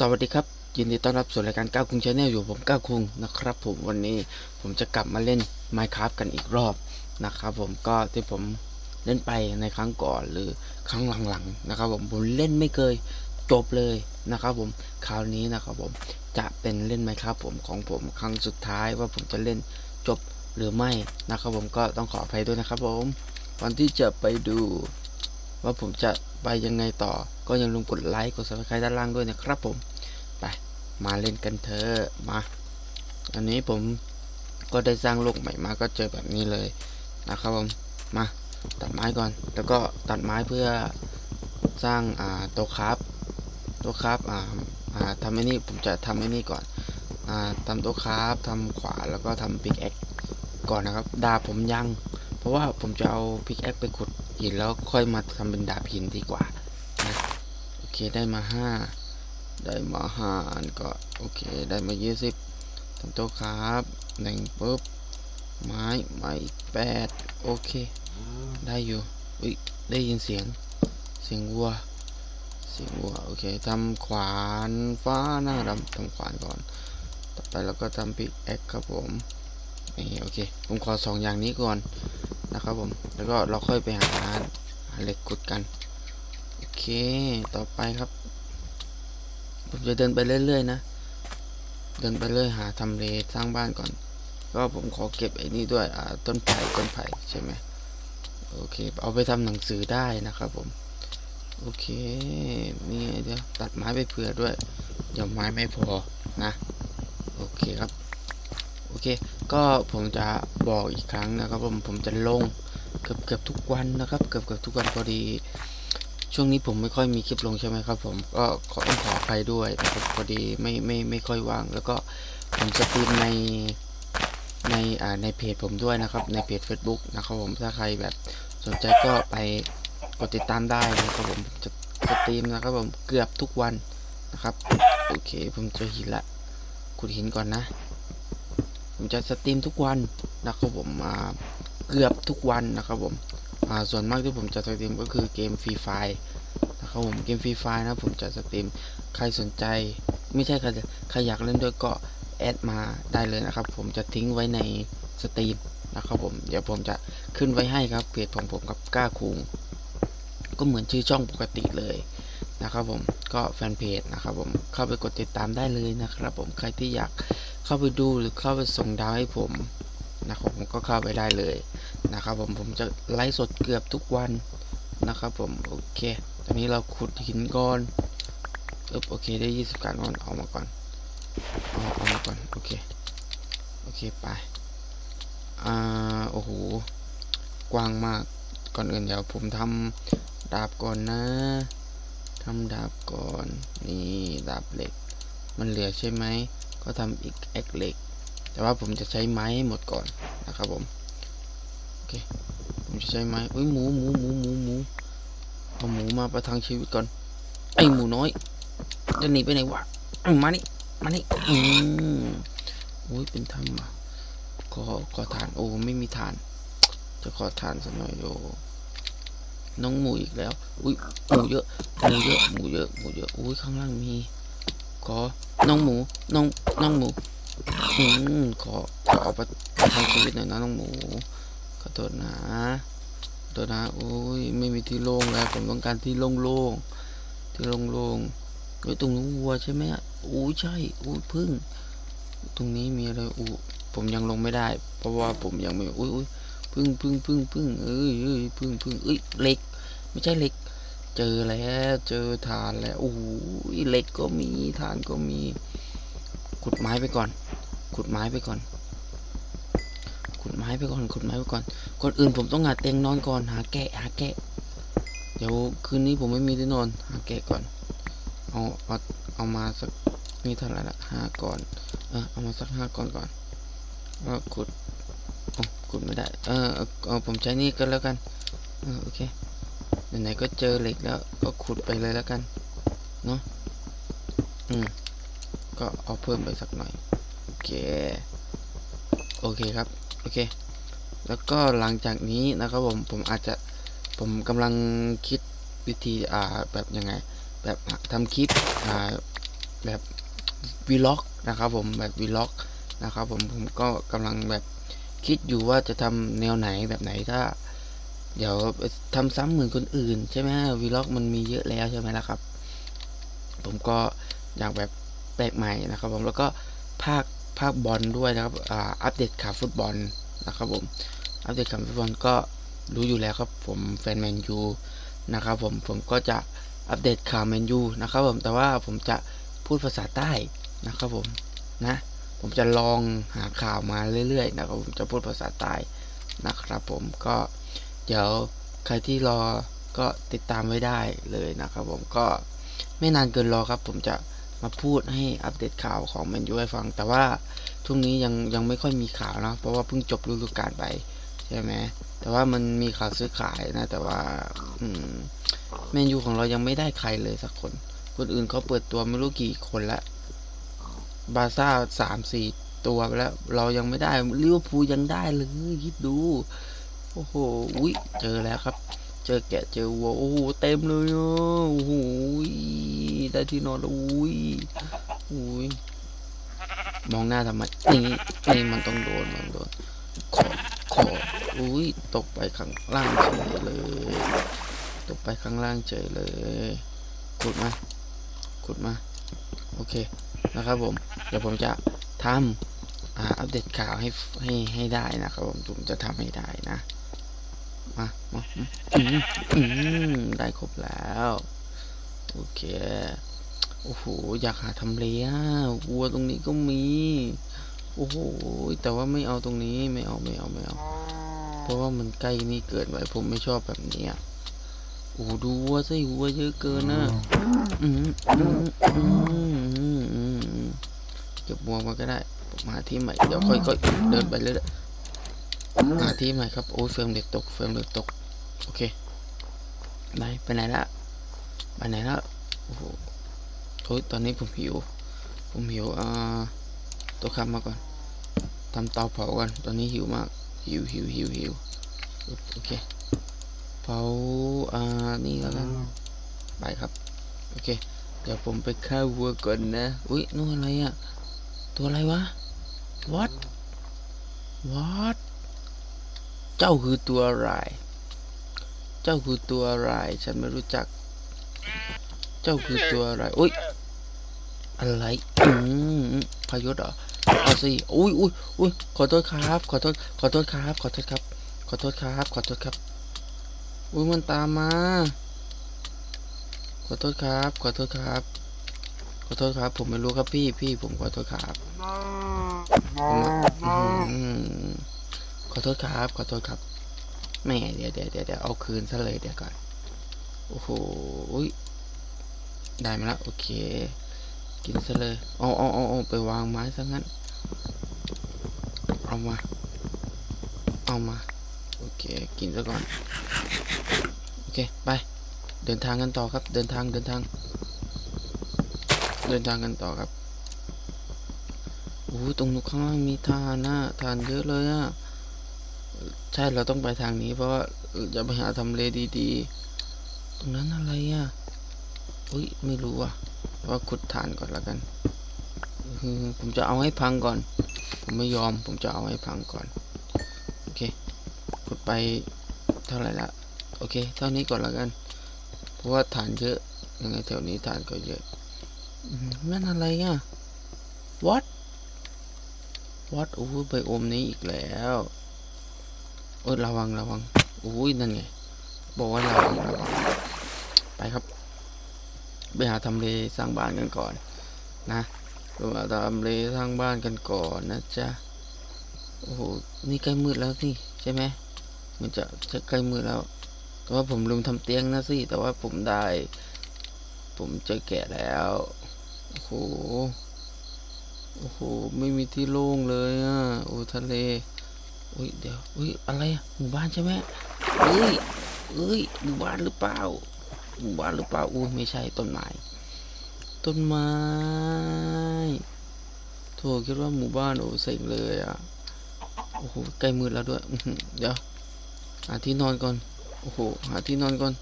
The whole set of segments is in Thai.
สวัสดีครับ ยินดีต้อนรับสู่รายการก้าวคุงชาแนลอยู่ผมก้าวคุงนะครับผมวันนี้ผมจะกลับมาเล่น Minecraft กันอีกรอบนะครับผมก็ที่ผมเล่นไปในครั้งก่อนหรือครั้งหลังๆนะครับผมผมเล่นไม่เคยจบเลยนะครับผมคราวนี้นะครับผมจะเป็นเล่น Minecraft ผมของผมครั้งสุดท้ายว่าผมจะเล่นจบหรือไม่นะครับผมก็ต้องขออภัยด้วยนะครับผมก่อนที่จะไปดูว่าผมจะ ไปยังไงต่อ ก็อย่าลืมกดไลค์ กด subscribe ด้านล่างด้วยนะครับผม ไป มาเล่นกันเถอะ มา อันนี้ผมก็ได้สร้างโลกใหม่มาก็เจอแบบนี้เลยนะครับผม มาตัดไม้ก่อน แล้วก็ตัดไม้เพื่อสร้างอ่าต๊ะครับต๊ะครับอ่าอ่าทำไอ้นี่ผมจะทำไอ้นี่ก่อนอ่าทำต๊ะครับทำขวาแล้วก็ทำปิกแอคก่อนนะครับ ดาผมยัง ราะว่าผมจะเอาพิกแอคไปขุดหินแล้วค่อยมาทำเป็นดาบหินดีกว่านะโอเคได้มาห้าได้มาห้าอันก็โอเคได้มายี่สิบทำโต๊ะครับหนึ่งปุ๊บไม้ไม้แปดโอเค ได้อยู่อุ้ยได้ยินเสียงเสียงวัวเสียงวัวโอเคทำขวานฟ้าหน้าดำทำขวานก่อน ต่อไปเราก็ทำพิกแอคครับผมนี่โอเคผมขอสองอย่างนี้ก่อน นะครับผม แล้วก็เราค่อยไปหาหาเหล็กขุดกัน โอเค ต่อไปครับ ผมจะเดินไปเรื่อยๆนะ เดินไปเรื่อยหาทำเลสร้างบ้านก่อน ก็ผมขอเก็บไอ้นี่ด้วย อ่า ต้นไผ่ต้นไผ่ใช่ไหมโอเค เอาไปทำหนังสือได้นะครับผม โอเค นี่เดี๋ยวตัดไม้ไปเผื่อด้วย เดี๋ยวไม้ไม่พอนะ โอเคครับ โอเค ก็ผมจะบอกอีกครั้งนะครับผมผมจะลงเกือบเกือบทุกวันนะครับ เกือบเกือบทุกวันพอดี ช่วงนี้ผมไม่ค่อยมีคลิปลงใช่ไหมครับ ผมก็ขอต้องขออภัยด้วยนะครับพอดีไม่ไม่ไม่ค่อยว่าง แล้วก็ผมสตรีมในในอ่าในเพจผมด้วยนะครับ ในเพจ Facebook นะครับผมถ้าใครแบบสนใจก็ไปกดติดตามได้นะครับผมจะสตรีมนะครับผมเกือบทุกวันนะครับ โอเคผมจอหินละขุดหินก่อนนะ ผมจะสตรีมทุกวันนะครับผมมาเกือบทุกวันนะครับผมส่วนมากที่ผมจะสตรีมก็คือเกมฟรีไฟนะครับผมเกมฟรีไฟนะผมจะสตรีมใครสนใจ ไม่ใช่ใครใครอยากเล่นด้วยก็แอดมาได้เลยนะครับ ผมจะทิ้งไว้ในสตรีมนะครับผมเดี๋ยวผมจะขึ้นไว้ให้ครับเพจของผมกับก้าคุงก็เหมือนชื่อช่องปกติเลยนะครับผมก็แฟนเพจนะครับผมเข้าไปกดติดตามได้เลยนะครับผมใครที่อยาก เข้าไปดูหรือเข้าไปส่งดาวให้ผมนะครับผมก็เข้าไปได้เลยนะครับผมผมจะไลฟ์สดเกือบทุกวันนะครับผมโอเค ตอนนี้เราขุดหินก่อนอึบโอเคได้20การก่อนเอามาก่อนเอาเอามาก่อนโอเคโอเคไปอ่าโอ้โหกว้างมากก่อนอื่นเดี๋ยวผมทำดาบก่อนนะทำดาบก่อนนี่ดาบเหล็ก มันเหลือใช่ไหม ก็ทำอีกแอกเหล็ก แต่ว่าผมจะใช้ไม้ให้หมดก่อนนะครับผม โอเค ผมจะใช้ไม้อุ้ยหมูหมูหมูหมูหมูเอาหมูมาประทังชีวิตก่อน ไอหมูน้อยจะหนีไปไหนวะ มานี่ มานี่ อืมอุ้ยเป็นถ้ำอะขอขอทาน โอ้ ไม่มีทาน จะขอทานสักหน่อยโอ้น้องหมูอีกแล้ว อุ้ยหมูเยอะ หมูเยอะ หมูเยอะ หมูเยอะ อุ้ยข้างล่างมี ขอ น้องหมู น้อง น้องหมูอืมขอ ขอเอาไปทำชีวิตหน่อยนะน้องหมู ขอโทษนะขอโทษนะ โอ้ย ไม่มีที่โล่งแล้ว ผมต้องการที่โล่งๆ ที่โล่งๆเฮ้ตรงนู้นวัวใช่ไหมอะโอ้ใช่โอ้พึ่ง ตรงนี้มีอะไร อู้ผมยังลงไม่ได้ เพราะว่าผมยังไม่ อุ้ยอุ้ยพึ่งพึ่งพึ่งพึ่งเอ้ยเอ้ยพึ่งพึ่งเอ้ยเหล็ก ไม่ใช่เหล็ก เจอแล้วเจอฐานแล้วโอ้ยเหล็กก็มีฐานก็มี ขุดไม้ไปก่อน ขุดไม้ไปก่อน ขุดไม้ไปก่อน ขุดไม้ไปก่อน ก่อนอื่นผมต้องหาเตียงนอนก่อน หาแกะ หาแกะ เดี๋ยวคืนนี้ผมไม่มีที่นอน หาแกะก่อน เอาเอาเอามาสักนี่เท่าไหร่ละห้าก่อน เออเอามาสักห้าก่อนก่อนก็ขุดโอขุดไม่ได้ เออเอาเอาผมใช้นี่ก็แล้วกัน เออโอเค ไหนๆก็เจอเหล็กแล้วก็ขุดไปเลยแล้วกันเนาะอืมก็เอาเพิ่มไปสักหน่อยโอเคโอเคครับโอเค แล้วก็หลังจากนี้นะครับผมผมอาจจะผมกำลังคิดวิธีอ่าแบบยังไง แบบทำคลิปอ่าแบบวีล็อกนะครับผมแบบวีล็อกนะครับผมผมก็กำลังแบบคิดอยู่ว่าจะทำแนวไหนแบบไหนถ้า เดี๋ยวทำซ้ำเหมือนคนอื่น ใช่ไหมวีล็อกมันมีเยอะแล้วใช่ไหมล่ะครับ ผมก็อยากแบบแปลกใหม่นะครับผมแล้วก็ภาคภาคบอลด้วยนะครับอ่าอัปเดตข่าวฟุตบอลนะครับผมอัปเดตข่าวฟุตบอลก็รู้อยู่แล้วครับผมแฟนแมนยูนะครับผมผมก็จะอัปเดตข่าวแมนยูนะครับผมแต่ว่าผมจะพูดภาษาใต้นะครับผมนะผมจะลองหาข่าวมาเรื่อยๆนะครับผมจะพูดภาษาใต้นะครับผมก็ เดี๋ยวใครที่รอก็ติดตามไว้ได้เลยนะครับผมก็ไม่นานเกินรอครับ ผมจะมาพูดให้อัปเดตข่าวของแมนยูให้ฟัง แต่ว่าช่วงนี้ยังยังไม่ค่อยมีข่าวนะเพราะว่าเพิ่งจบฤดูกาลไปใช่ไหมแต่ว่ามันมีข่าวซื้อขายนะ แต่ว่าอืมแมนยูของเรายังไม่ได้ใครเลยสักคน คนอื่นเขาเปิดตัวไม่รู้กี่คนละบาซ่าสามสี่ตัวไปแล้ว เรายังไม่ได้ลิเวอร์พูลยังได้เลยคิดดู โอ้โหอุ้ยเจอแล้วครับ เจอแกะเจอวัวโอ้โหเต็มเลยอะโอ้โหได้ที่นอนแล้วอุ้ยอุ้ยมองหน้าทำไมนี่นี่มันต้องโดนมันต้องโดนขอขออุ้ยตกไปข้างล่างเฉยเลย ตกไปข้างล่างเฉยเลยขุดมาขุดมา โอเคนะครับผม เดี๋ยวผมจะทำอัปเดตข่าวให้ให้ให้ได้นะครับผมผมจะทำให้ได้นะ มามาอืมอืมได้ครบแล้ว โอเค โอ้โห อยากหาทำเลอะวัวตรงนี้ก็มี โอ้โห แต่ว่าไม่เอาตรงนี้ไม่เอาไม่เอาไม่เอา เพราะว่ามันใกล้นี่เกินไปผมไม่ชอบแบบนี้อะโอ้ดูวัวสิวัวเยอะเกินนะอืมอืมอืมอืมอืมอืมเก็บวัวมาก็ได้ผมหาที่ใหม่ เดี๋ยวค่อยๆเดินไปเรื่อยๆ หาที่ใหม่ครับ โอ้ยเฟรมเด็กตก เฟรมเด็กตก โอเคไหนไปไหนละไปไหนละโอ้โหโอ้ยตอนนี้ผมหิว ผมหิวอ่าตัวคำมาก่อน ทำเตาเผาก่อน ตอนนี้หิวมาก หิวหิวหิวหิวอึ๊บโอเค เผาอ่า นี่แล้วกัน ไปครับ โอเค เดี๋ยวผมไปฆ่าวัวก่อนนะ อุ้ยนู่นอะไรอะตัวอะไรวะ what what เจ้าคือตัวอะไร เจ้าคือตัวอะไร ฉันไม่รู้จัก เจ้าคือตัวอะไรอุ้ย อะไร อืมพยศเหรอเอาสิอุ้ยอุ้ยอุ้ยขอโทษครับ ขอโทษ ขอโทษครับ ขอโทษครับ ขอโทษครับ ขอโทษครับ อุ้ยมันตามมา ขอโทษครับ ขอโทษครับ ขอโทษครับ ผมไม่รู้ครับพี่ พี่ผมขอโทษครับผมอะอื้อหือ ขอโทษครับ ขอโทษครับแม่เดี๋ยวเดี๋ยวเดี๋ยวเดี๋ยวเอาคืนซะเลยเดี๋ยวก่อน โอ้โหได้มาแล้วโอเค กินซะเลยเอาเอาเอาเอาไปวางไม้ซะงั้น เอามา เอามา โอเค กินซะก่อน โอเค ไป เดินทางกันต่อครับ เดินทาง เดินทาง เดินทางกันต่อครับโอ้ตรงนู้นข้างล่างมีทานนะทานเยอะเลยอะ ใช่เราต้องไปทางนี้ เพราะว่าจะไปหาทำเลดีๆ ตรงนั้นอะไรอะอุ้ยไม่รู้อะว่าขุดฐานก่อนละกันผมจะเอาให้พังก่อน ผมไม่ยอม ผมจะเอาให้พังก่อน โอเคขุดไปเท่าไหร่ละ โอเค เท่านี้ก่อนละกัน เพราะว่าฐานเยอะ ยังไงแถวนี้ฐานก็เยอะนั่นอะไรอะ what what โอ้ยไบโอมนี้อีกแล้ว โอ้ยระวังระวังโอ้ยนั่นไงบอกว่าระวังระวังไปครับ ไปหาทำเลสร้างบ้านกันก่อนนะไปหาทำเลสร้างบ้านกันก่อนนะจ๊ะโอ้โหนี่ใกล้มืดแล้วสิใช่ไหมมันจะจะใกล้มืดแล้ว แต่ว่าผมลืมทำเตียงนะสิแต่ว่าผมได้ ผมเจอแกะแล้วโอ้โหโอ้โห ไม่มีที่โล่งเลยอะ โอ้ทะเล อุ้ยเดี๋ยวอุ้ยอะไรอะหมู่บ้านใช่ไหมเอ้ยเอ้ยหมู่บ้านหรือเปล่าหมู่บ้านหรือเปล่าอุ้ยไม่ใช่ต้นไม้ต้นไม้โถคิดว่าหมู่บ้านโอ้เซ็งเลยอะโอ้โหใกล้มืดแล้วด้วยเดี๋ยวหาที่นอนก่อนโอ้โหหาที่นอนก่อน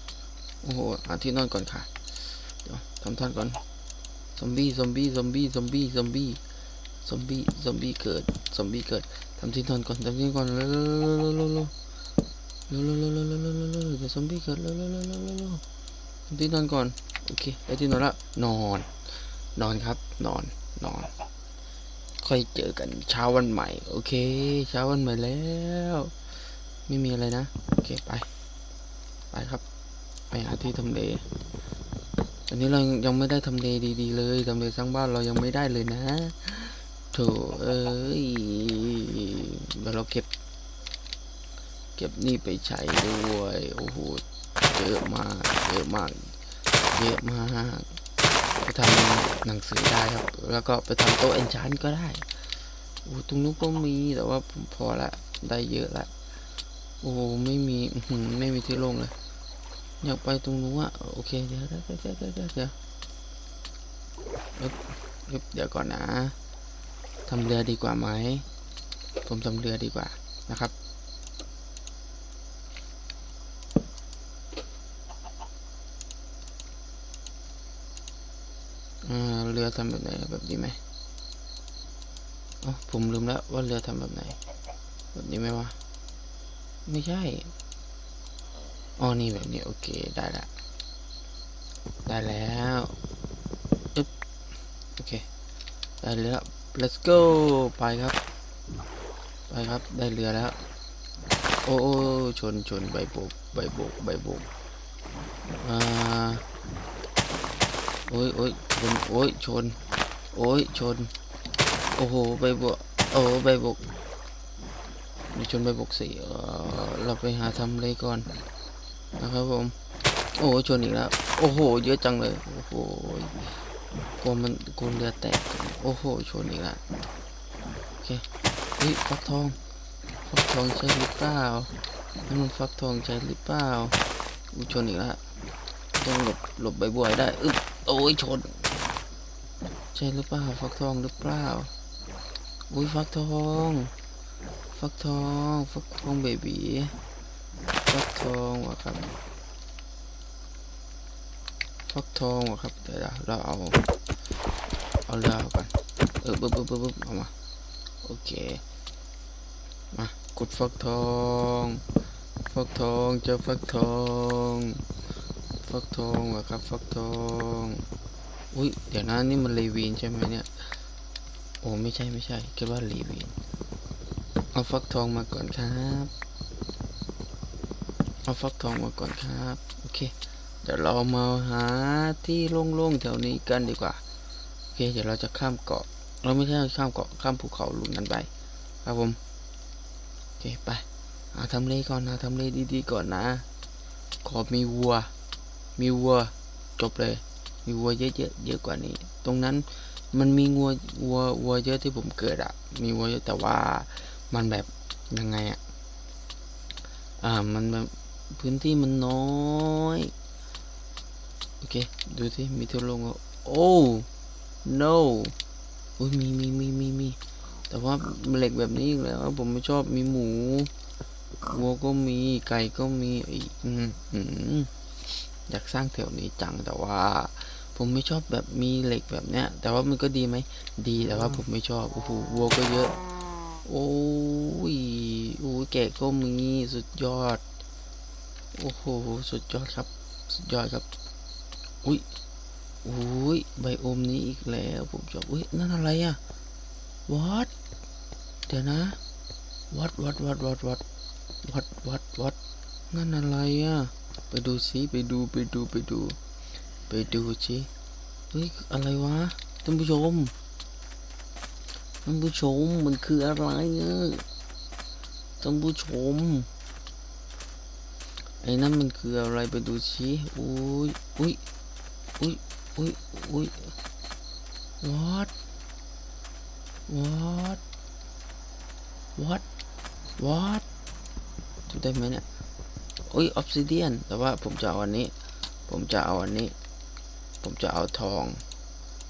โอ้โหหาที่นอนก่อนค่ะเดี๋ยวทำท่านก่อนซอมบี้ซอมบี้ซอมบี้ซอมบี้ซอมบี้ซอมบี้ซอมบี้เกิดซอมบี้เกิด ทำที่นอนก่อนทำที่นอนก่อนเร็วเร็วเร็วเร็วเร็วเร็วเร็วเร็วเร็วเร็วเร็วเร็วเร็วเดี๋ยวซอมบี้เกิดเร็วเร็วเร็วเร็วเร็วเร็วทำที่นอนก่อนโอเคได้ที่นอนแล้วนอน นอนครับ นอนนอน ค่อยเจอกันเช้าวันใหม่ โอเค เช้าวันใหม่แล้ว ไม่มีอะไรนะ โอเคไป ไปครับ ไปหาที่ทำเลอันนี้เรายังไม่ได้ทำเลดีๆเลยทำเลสร้างบ้านเรายังไม่ได้เลยนะโถเอ้ยเราเก็บ เก็บนี่ไปใช้ด้วย โอ้โห เยอะมาก เยอะมาก เยอะมากไปทำหนังสือได้ครับ แล้วก็ไปทำโต๊ะเอนชานก็ได้โอ้ตรงนู้นก็มีแต่ว่าผมพอละได้เยอะละโอ้ไม่มีไม่มีที่ลงเลยอยากไปตรงนู้นอะโอเคเดี๋ยวเดี๋ยวเดี๋ยวเดี๋ยวเดี๋ยวก่อนนะ ทำเรือดีกว่าไหมผมทำเรือดีกว่านะครับ เรือทำแบบไหนแบบนี้ไหมอ๋อผมลืมแล้วว่าเรือทำแบบไหน แบบนี้ไหมวะ ไม่ใช่ อ๋อ นี่แบบนี้ โอเค ได้ละ ได้แล้ว อึ๊บ โอเค ได้แล้ว let's go ไปครับ ไปครับ ได้เรือแล้ว โอ้โอชนชนใบโบกใบโบกใบโบกอ่าโอ้ยโอ้ยชนโอ้ยชน โอ้ยชน โอ้โห ใบโบกโอ้ใบโบกมีชนใบโบกสี่เราไปหาทำเลยก่อน นะครับผม โอ้โชนอีกแล้ว โอ้โห เยอะจังเลย โอ้โห กลัวมันกลัวเรือแตก โอ้โห ชนอีกล้วโอเคเฮ้ยฟักทองฟักทองใช่หรือเปล่านั่มันฟักทองใช่หรือเปล่าอุยชนอีกล้วต้องหลบหลบใบบัวได้อึ๊บโอ้ยชน ใช่หรือเปล่าฟักทองหรือเปล่าอุ้ยฟักทองฟักทองฟักทองเบบีฟักทองวะครับ ฟักทองวะครับเดี๋ยวเราเอาเอาเรือก่อนเออปึ๊บปึ๊บปึ๊บปึ๊บเอามาโอเคมากดฟักทองฟักทองเจอฟักทองฟักทองเหรอครับฟักทองอุ้ยเดี๋ยวนะนี่มันเลวีนใช่ไหมเนี่ยโอ้ไม่ใช่ไม่ใช่คิดว่าเลวีนเอาฟักทองมาก่อนครับเอาฟักทองมาก่อนครับ โอเค เดี๋ยวเรามาหาที่โล่งๆแถวนี้กันดีกว่าโอเคเดี๋ยวเราจะข้ามเกาะ เราไม่ใช่ข้ามเกาะข้ามภูเขาลุนกันไป ครับผมโอเคไปหาทำเลก่อนหาทำเลดีๆก่อนนะ ขอมีวัว มีวัวจบเลย มีวัวเยอะๆเยอะกว่านี้ ตรงนั้นมันมีวัววัววัวเยอะที่ผมเกิดอะมีวัวเยอะแต่ว่ามันแบบยังไงอะอ่ามันแบบพื้นที่มันน้อย โอเค ดูที่มีที่ลงอะโอ้ no อุ้ยมีมีมีมีมีแต่ว่าเหล็กแบบนี้อีกแล้ว ผมไม่ชอบมีหมูวัวก็มีไก่ก็มีไอ้อืมอืมอยากสร้างแถวนี้จังแต่ว่า ผมไม่ชอบแบบมีเหล็กแบบเนี้ย แต่ว่ามันก็ดีไหมดีแต่ว่าผมไม่ชอบโอ้โหวัวก็เยอะ โอ้ยโอ้ยแกะก็มีสุดยอด โอ้โหสุดยอดครับ สุดยอดครับ อุ้ยอุ้ยไบโอมนี้อีกแล้วผมชอบอุ้ยนั่นอะไรอะ what เดี๋ยวนะ what what what what what what what what นั่นอะไรอะไปดูสิไปดูไปดูไปดู ไปดูสิเฮ้ยอะไรวะท่านผู้ชมท่านผู้ชมมันคืออะไรอะท่านผู้ชมไอ้นั่นมันคืออะไรไปดูสิอุ้ยอุ้ย อุ้ยอุ้ยอุ้ย what what what what ถูกได้ไหมเนี่ยอุ้ยออฟซิเดียนแต่ว่าผมจะเอาอันนี้ ผมจะเอาอันนี้ ผมจะเอาทอง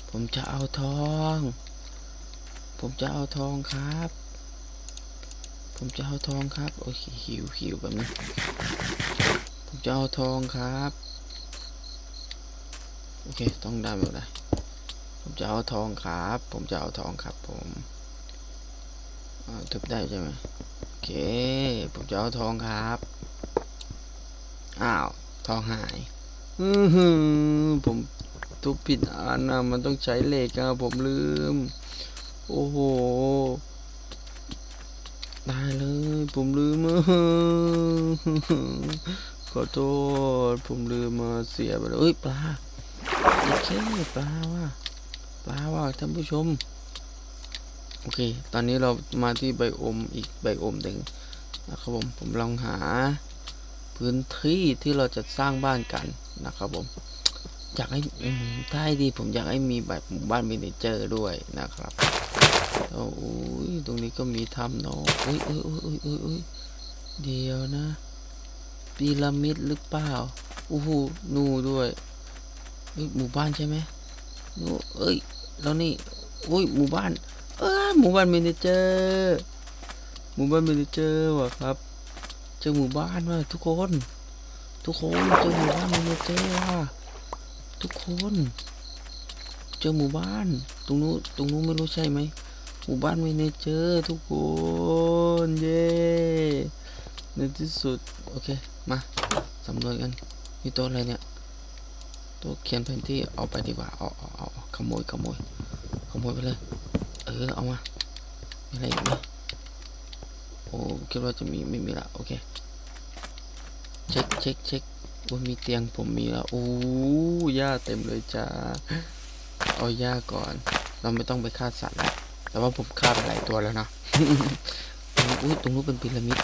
ผมจะเอาทอง ผมจะเอาทองครับ ผมจะเอาทองครับ โอเคหิวหิวแบบนี้ ผมจะเอาทองครับ โอเค ต้องได้แบบไรผผมจะเอาทองครับ ผมจะเอาทองครับ ผมทุบได้ใช่ไหมโอเค ผมจะเอาทองครับ อ้าว ทองหาย อือหือผมทุบผิดอันนะมันต้องใช้เหล็กอะผมลืม โอ้โหได้เลย ผมลืมอะขอโทษ ผมลืมมาเสียไปแล้วเอ้ยปลา โอเคปลาว่ะปลาว่ะท่านผู้ชม โอเค ตอนนี้เรามาที่ไบโอมอีกไบโอมหนึ่งนะครับผมผมลองหา พื้นที่ที่เราจะสร้างบ้านกันนะครับผมอยากให้ถ้าให้ดีผมอยากให้มีแบบหมู่บ้านมินิเจอร์ด้วยนะครับโอ้ยตรงนี้ก็มีถ้ำเนาะอุ้ยอุ้ยอุ้ยอุ้ยอุ้ยเดียวนะพีระมิดหรือเปล่าโอ้โหนูด้วย หมู่บ้านใช่ไหมโนูเอ้ยแล้วนี่อุ้ยหมู่บ้าน เออหมู่บ้านมินิเจอร์หมู่บ้านมินิเจอร์ว่ะครับเจอหมู่บ้านว่ะทุกคน ทุกคนเจอหมู่บ้านมินิเจอร์ว่ะทุกคน เจอหมู่บ้าน ตรงนู้นตรงนู้นไม่รู้ใช่ไหมหมู่บ้านมินิเจอร์ทุกคนเย้ในที่สุดโอเคมาสำรวจกันมีตัวอะไรเนี่ย ตัวเขียนแผนที่เอาไปดีกว่าเอาเอาเอาขโมยขโมยขโมยไปเลย เออเอามามีอะไรอีกไหมโอ้คิดว่าจะมีไม่มีละโอเคเช็คเช็คเช็คว่ามีเตียงผมมีแล้วโอ้หญ้าเต็มเลยจ้าเอาหญ้าก่อน เราไม่ต้องไปฆ่าสัตว์แล้วแต่ว่าผมฆ่าไปหลายตัวแล้วนะอุ้ยตรงนู้นเป็นพีระมิด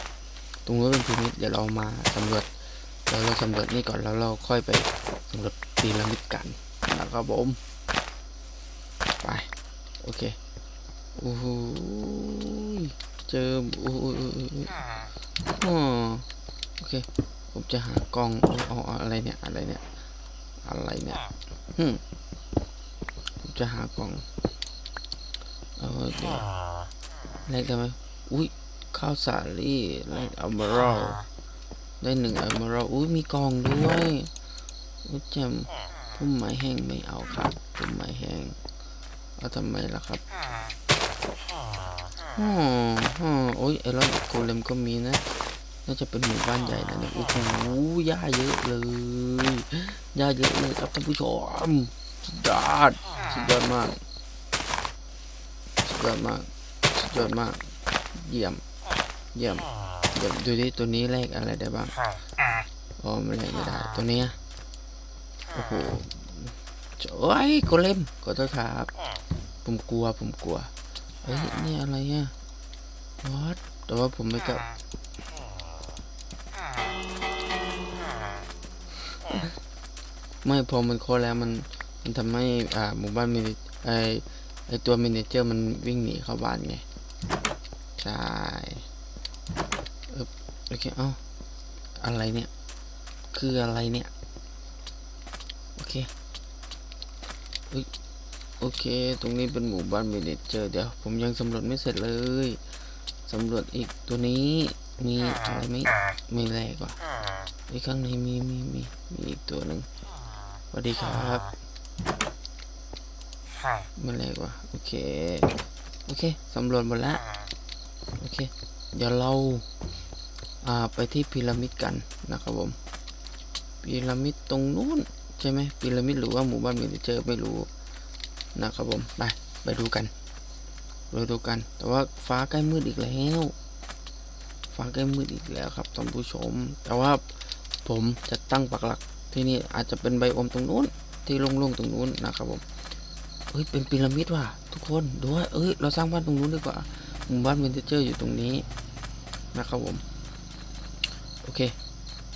ตรงนู้นเป็นพีระมิดเดี๋ยวเรามาสำรวจเดี๋ยวเราสำรวจนี่ก่อนแล้วเราค่อยไปสำรวจ พีระมิดกันนะครับผม ไป โอเคโอ้โหเจอโอ้โหโอเค ผมจะหากล้องเอาออะไรเนี่ย อะไรเนี่ย อะไรเนี่ยฮึผมจะหากล้องเออเดี๋ยวแลกได้ไหมอุ้ยข้าวสาลี่แลกอัลมารัลได้หนึ่งอัลมารัลอุ้ยมีกล่องด้วย อุ้ยแจมพุ่มไม้แห้งไม่เอาครับพุ่มไม้แห้งเอาทำไมล่ะครับอ๋ออ๋อโอ้ยไอรอนโกเลมก็มีนะน่าจะเป็นหมู่บ้านใหญ่นะเนี่ยโอ้โหหญ้าเยอะเลยหญ้าเยอะเลยครับท่านผู้ชมสุดยอดสุดยอดมากสุดยอดมากสุดยอดมาก เยี่ยม เยี่ยมเดี๋ยวดูดิตัวนี้แลกอะไรได้บ้างอ๋อไม่แลกไม่ได้ตัวเนี้ย โอ้โหโอ้ยโกเลมขอโทษครับ ผมกลัวผมกลัวเฮ้ยนี่อะไรอะวอตแต่ว่าผมไม่กลับไม่พอมันโคแล้วมันมันทำให้อ่าหมู่บ้านมินิไอไอตัวมินิเจอร์มันวิ่งหนีเข้าบ้านไง ใช่เออโอเค เอ้า อะไรเนี่ย คืออะไรเนี่ย โอเคเอ้ย โอเค ตรงนี้เป็นหมู่บ้านมินิเจอร์เดี๋ยวผมยังสำรวจไม่เสร็จเลยสำรวจอีกตัวนี้มีอะไรไหมไม่แรกว่ะไอ้ข้างในมีมีมีมีอีกตัวหนึ่งสวัสดีครับไม่แรกว่ะโอเคโอเคสำรวจหมดแล้วโอเค เดี๋ยวเราอ่าไปที่พีระมิดกันนะครับผมพีระมิดตรงนู้น ใช่ไหมพีระมิดหรือว่าหมู่บ้านมินิเจอร์ไม่รู้นะครับผมไปไปดูกันไปดูกัน แต่ว่าฟ้าใกล้มืดอีกแล้ว ฟ้าใกล้มืดอีกแล้วครับท่านผู้ชม แต่ว่าผมจะตั้งปักหลักที่นี่อาจจะเป็นไบโอมตรงนู้น ที่โล่งๆตรงนู้นนะครับผมเฮ้ยเป็นพีระมิดว่ะทุกคนดูว่าเอ้ยเราสร้างบ้านตรงนู้นดีกว่าหมู่บ้านเวนเจอร์อยู่ตรงนี้นะครับผมโอเค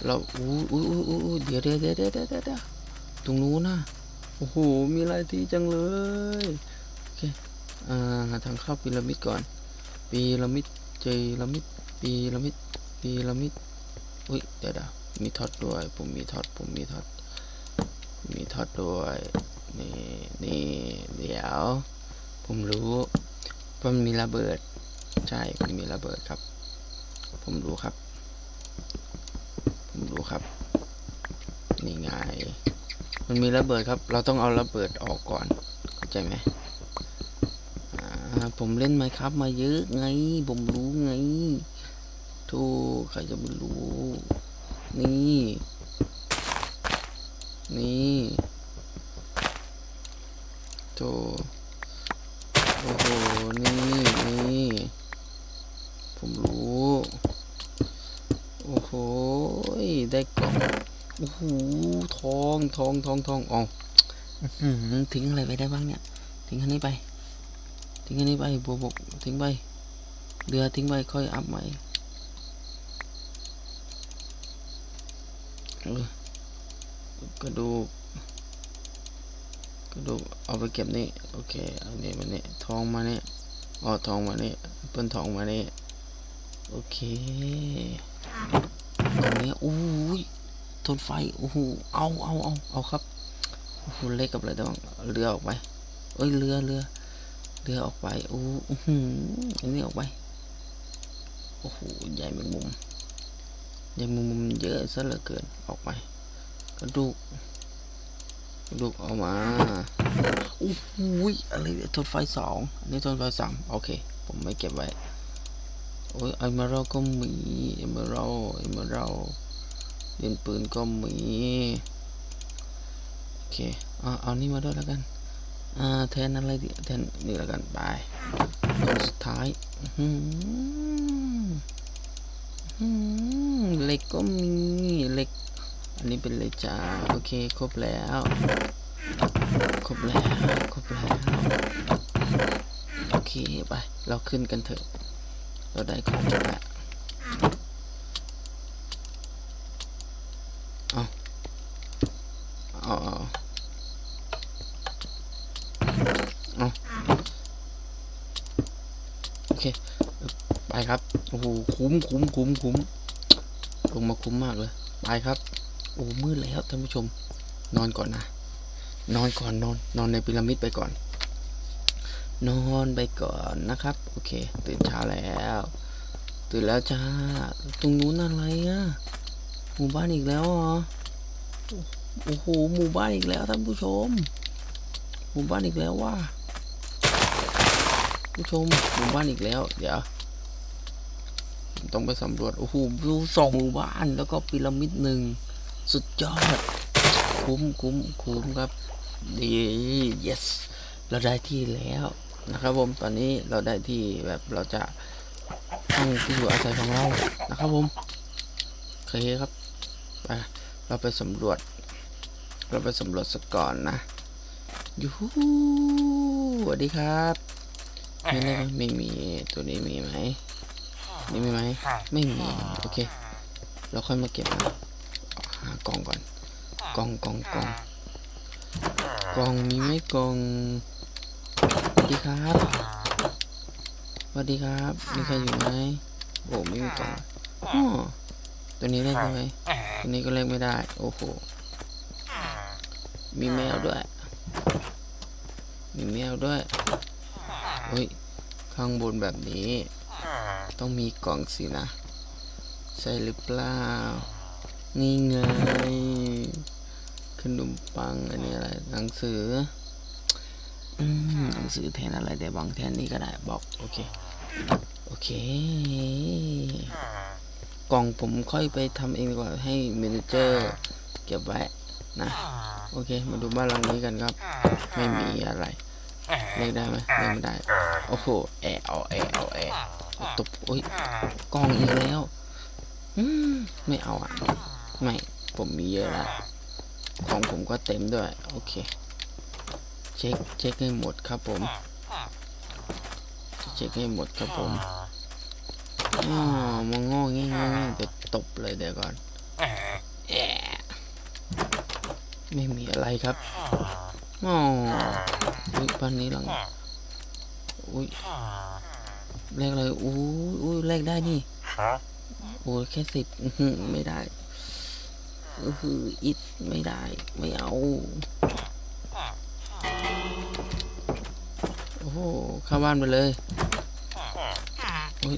เราอู้อู้อู้อู้เดี๋ยวเดี๋ยวเดี๋ยวเดี๋ยวเดี๋ยวเดี๋ยว ตรงนู้นนะโอ้โห มีหลายที่จังเลย โอเค อ่า หาทางเข้าพีระมิดก่อน พีระมิดเจระมิดพีระมิดพีระมิดอุ้ย เดี๋ยวดมีท็อตด้วย ผมมีท็อต ผมมีท็อต มีท็อตด้วย นี่ นี่ เดี๋ยว ผมรู้ว่ามันมีระเบิด ใช่ ผมมีระเบิดครับ ผมรู้ครับ ผมรู้ครับ นี่ไง มันมีระเบิดครับ เราต้องเอาระเบิดออกก่อนเข้าใจไหมผมเล่นไหมครับ มาเยอะไง ผมรู้ไงโธ่ใครจะไม่รู้ นี่ นี่โธ่โอ้โห นี่ นี่ ผมรู้ โอ้โห ได้กล่อง โอ้โหทองทองทองทองอ๋อทิ้งอะไรไปได้บ้างเนี่ย ทิ้งอันนี้ไป ทิ้งอันนี้ไปบวกบวกทิ้งไปเรือทิ้งไปค่อยอัพใหม่กระดูกกระดูกเอาไปเก็บนี่โอเคเอานี่มาเนี่ยทองมาเนี่ยอ๋อทองมาเนี่ยเปิ้ลทองมาเนี่ยโอเคตรงนี้อู้ย ทนไฟโอ้โหเอาเอาเอาเอาครับโอ้โหเล็กกับอะไรต้องเรือออกไปเอ้ยเรือเรือเรือออกไปโอ้อื้อหืออันนี้ออกไปโอ้โหใหญ่แมงมุมใหญ่แมงมุมเยอะซะเหลือเกินออกไปกระดูกกระดูกออกมาโอ้โหอะไรเนี่ยทนไฟสองอันนี้ทนไฟสามโอเค ผมไม่เก็บไว้โอ้ยไอมาเราก็มีไอมาเราไอมาเรา เรียนปืนก็มีโอเคเอาเอานี่มาด้วยแล้วกันอ่าแทนอะไรดีแทนนี่แล้วกันไปตัวสุดท้ายเหล็กก็มีเหล็กอันนี้เป็นเหล็กจ้าโอเคครบแล้วครบแล้วครบแล้วโอเคไปเราขึ้นกันเถอะเราได้ของแล้วเอาเอาเอเอาโอเค ไปครับ โอ้โห คุ้มคุ้มคุ้มคุ้มลงมาคุ้มมากเลย ไปครับ โอ้มืดแล้วท่านผู้ชม นอนก่อนนะ นอนก่อนนอน นอนในพีระมิดไปก่อน นอนไปก่อนนะครับ โอเค ตื่นเช้าแล้ว ตื่นแล้วจ้า ตรงนู้นอะไรอะหมู่บ้านอีกแล้วเหรอโโอ้โหหมู่บ้านอีกแล้วท่านผู้ชม หมู่บ้านอีกแล้วว่า ผู้ชมหมู่บ้านอีกแล้ว เดี๋ยวต้องไปสำรวจโอ้โหดูสองหมู่บ้านแล้วก็พีระมิดหนึ่งสุดยอด คุ้มคุ้มคุ้มครับดี yes เราได้ที่แล้วนะครับผมตอนนี้เราได้ที่แบบเราจะตั้งที่อยู่อาศัยของเรานะครับผมโอเคครับไปเราไปสำรวจ เราไปสำรวจสักก่อนนะยูฮูสวัสดีครับมีอะไรไหมไม่มีตัวนี้มีไหมนี่มีไหมไม่มีโอเค เราค่อยมาเก็บนะหากล่องก่อนกล่องกล่องกล่องกล่องมีไหมกล่องสวัสดีครับสวัสดีครับมีใครอยู่ไหมโอ้ไม่มีกล่องอ๋อตัวนี้เล่นได้ไหมตัวนี้ก็เล่นไม่ได้ โอ้โห มีแมวด้วย มีแมวด้วยเฮ้ย ข้างบนแบบนี้ ต้องมีกล่องสินะ ใช่หรือเปล่า นี่ไง ขนมปัง อันนี้อะไร หนังสืออืมหนังสือแทนอะไรได้บางแทนนี้ก็ได้บอก โอเค โอเค กล่องผมค่อยไปทำเองดีกว่าให้เมนเจอร์ เก็บไว้นะ โอเค มาดูบ้านหลังนี้กันครับ ไม่มีอะไรเล่นได้ไหมเล่นไม่ได้ โอ้โห แอะเอาแอะเอาแอะตบโอ้ยกล่องอีกแล้วอืมไม่เอาอะ ไม่ ผมมีเยอะล้วของผมก็เต็มด้วย โอเค เช็ค เช็คให้หมดครับผม เช็คให้หมดครับผมอ๋อมาง้องี้งงี้เดี๋ยวตบเลยเดี๋ยวก่อนแอะ ไม่มีอะไรครับอ๋ออุ้ยบ้านนี้หลัง อุ้ยเลขอะไรอุ้อุ้ยเลขได้นี่โอ้ยแค่สิบไม่ได้อือหืออิดไม่ได้ ไม่เอา โอ้โหเข้าบ้านไปเลยอุ้ย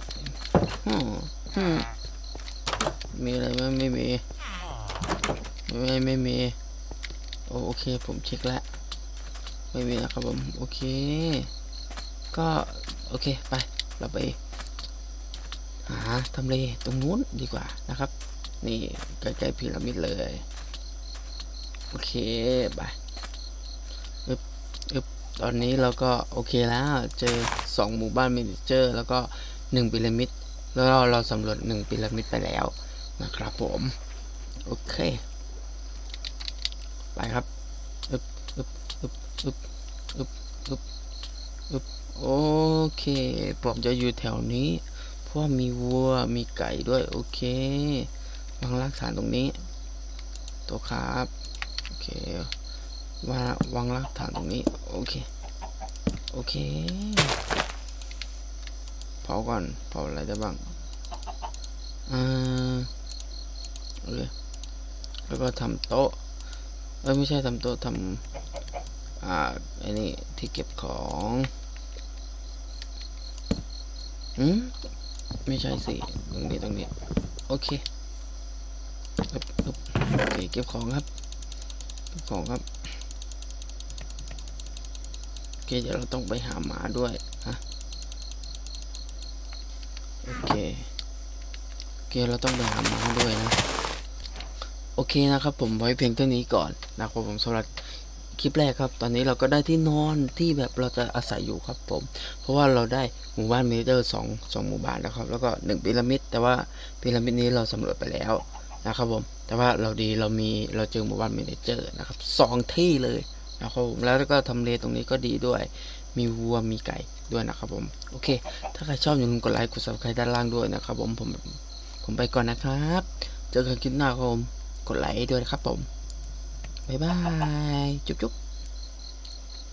อ๋อมีอะไรไหมไม่มี ไม่ไม่มี โอโอเคผมเช็คแล้วไม่มีนะครับผมโอเค ก็โอเคไปเราไปหาทำเลตรงนู้นดีกว่านะครับ นี่ใกล้ๆพีระมิดเลย โอเคไปอึบอึบตอนนี้เราก็โอเคแล้ว เจอสองหมู่บ้านมินิเจอร์ แล้วก็หนึ่งพีระมิดแล้วเราเราสำรวจหนึ่งพีระมิดไปแล้วนะครับผม โอเค ไปครับอึบอึบอึบอึบอึบอึบอึบโอเค ผมจะอยู่แถวนี้เพราะมีวัวมีไก่ด้วย โอเควางรากฐานตรงนี้ ตัวครับโอเควางวางรากฐานตรงนี้ โอเค โอเค เผาก่อน เผาอะไรได้บ้างอ่าโอเคแล้วก็ทำโต๊ะ เอ้ยไม่ใช่ทำโต๊ะทำอ่าไอ้นี่ที่เก็บของอืมไม่ใช่สิตรงนี้ตรงนี้โอเคอึ๊บอึ๊บโอเคเก็บของครับเก็บของครับโอเคเดี๋ยวเราต้องไปหาหมาด้วยฮะโอเคโอเคเราต้องไปหาหมาด้วยนะ โอเคนะครับผมไว้เพียงเท่านี้ก่อนนะครับผมสำหรับคลิปแรกครับ ตอนนี้เราก็ได้ที่นอนที่แบบเราจะอาศัยอยู่ครับผม เพราะว่าเราได้หมู่บ้านเมเจอร์สองสองหมู่บ้านแล้วครับ แล้วก็หนึ่งพีระมิด แต่ว่าพีระมิดนี้เราสำรวจไปแล้วนะครับผม แต่ว่าเราดีเรามีเราเจอหมู่บ้านเมเจอร์นะครับสองที่เลยนะครับผม แล้วก็ทำเลตรงนี้ก็ดีด้วย มีวัวมีไก่ด้วยนะครับผม โอเค ถ้าใครชอบอย่าลืมกดไลค์ กด subscribe ด้านล่างด้วยนะครับผม ผม ผมไปก่อนนะครับ เจอกันคลิปหน้าครับผม กดไลค์ด้วยนะครับผม บ๊ายบาย จุ๊บจุ๊บ